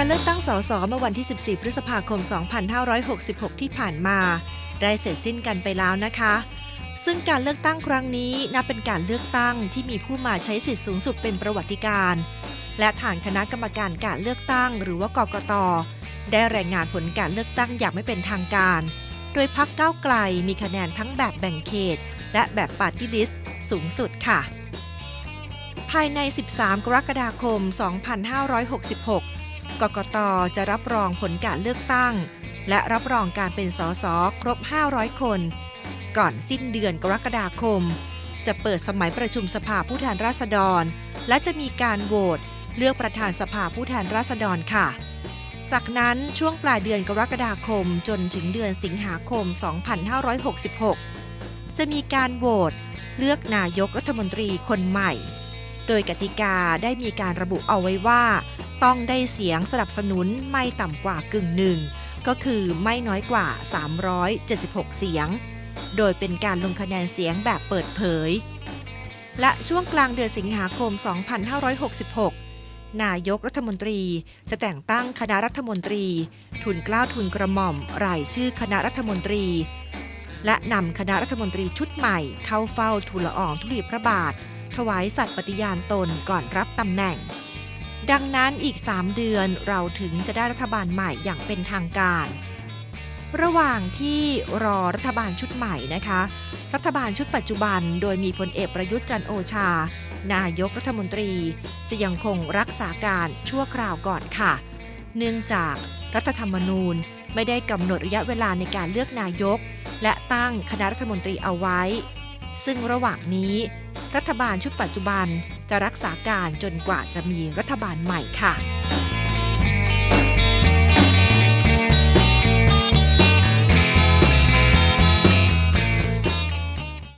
การเลือกตั้งสสเมื่อวันที่ 14 พฤษภาคม 2566 ที่ผ่านมา ได้เสร็จสิ้นกันไปแล้วนะคะ ซึ่งการเลือกตั้งครั้งนี้นับเป็นการเลือกตั้งที่มีผู้มาใช้สิทธิสูงสุดเป็นประวัติการณ์และฐานคณะกรรมการการเลือกตั้ง หรือว่ากกต ได้รายงานผลการเลือกตั้งอย่างไม่เป็นทางการ โดยพักเก้าวไกลมีคะแนนทั้งแบบแบ่งเขต และแบบปาร์ตี้ลิสต์สูงสุดค่ะ ภายใน 13 กรกฎาคม 2566 กกตจะรับรองผลการเลือกตั้ง และรับรองการเป็นสสครบ 500 คน ก่อนสิ้นเดือนกรกฎาคม จะเปิดสมัยประชุมสภาผู้แทนราษฎร และจะมีการโหวตเลือกประธานสภาผู้แทนราษฎรค่ะ จากนั้นช่วงปลายเดือนกรกฎาคมจนถึงเดือนสิงหาคม 2566 จะมีการโหวตเลือกนายกรัฐมนตรีคนใหม่ โดยกติกาได้มีการระบุเอาไว้ว่า ต้องได้เสียงสนับสนุนไม่ต่ำกว่ากึ่งหนึ่ง ก็คือไม่น้อยกว่า 376 เสียง โดยเป็นการลงคะแนนเสียงแบบเปิดเผย และช่วงกลางเดือนสิงหาคม 2566 นายกรัฐมนตรีจะแต่งตั้งคณะรัฐมนตรี ทุนกล้าวทุนกระหม่อม รายชื่อคณะรัฐมนตรี และนำคณะรัฐมนตรีชุดใหม่ เข้าเฝ้าทูลละอองธุลีพระบาท ถวายสัตย์ปฏิญาณตนก่อนรับตำแหน่ง ดังนั้นอีก 3 เดือนเราถึงจะได้รัฐบาลใหม่อย่างเป็นทางการ ระหว่างที่รอรัฐบาลชุดใหม่นะคะ รัฐบาลชุดปัจจุบัน โดยมีพลเอกประยุทธ์จันโอชา นายกรัฐมนตรี จะยังคงรักษาการชั่วคราวก่อนค่ะ เนื่องจากรัฐธรรมนูญไม่ได้กำหนดระยะเวลาในการเลือกนายก และตั้งคณะรัฐมนตรีเอาไว้ ซึ่งระหว่างนี้ รัฐบาลชุดปัจจุบันจะรักษาการจนกว่าจะมีรัฐบาลใหม่ค่ะ